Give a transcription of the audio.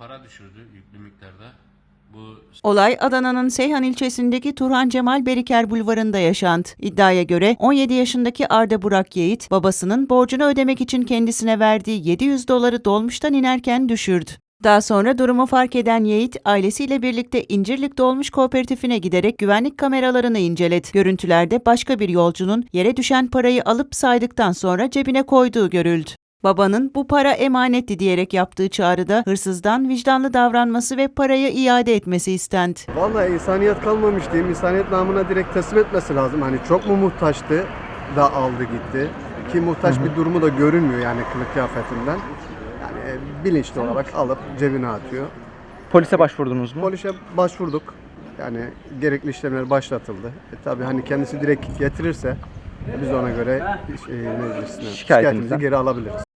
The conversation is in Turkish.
para düşürdü yüklü miktarda. Bu Olay Adana'nın Seyhan ilçesindeki Turhan Cemal Beriker Bulvarı'nda yaşandı. İddiaya göre 17 yaşındaki Arda Burak Yiğit, babasının borcunu ödemek için kendisine verdiği 700 doları dolmuştan inerken düşürdü. Daha sonra durumu fark eden Yiğit, ailesiyle birlikte İncirlik Dolmuş Kooperatifine giderek güvenlik kameralarını inceledi. Görüntülerde başka bir yolcunun yere düşen parayı alıp saydıktan sonra cebine koyduğu görüldü. Babanın bu para emanetti diyerek yaptığı çağrıda hırsızdan vicdanlı davranması ve parayı iade etmesi istendi. Vallahi insaniyet kalmamış diyeyim. İnsaniyet namına direkt teslim etmesi lazım. Hani çok mu muhtaçtı da aldı gitti. Ki muhtaç bir durumu da görünmüyor yani kılık kıyafetinden. Yani e, bilinçli olarak alıp cebine atıyor. Polise başvurdunuz mu? Polise başvurduk. Yani gerekli işlemler başlatıldı. E, tabii hani kendisi direkt getirirse biz ona göre şey, ne bilirsin, Şikayetinizden. şikayetimizi geri alabiliriz.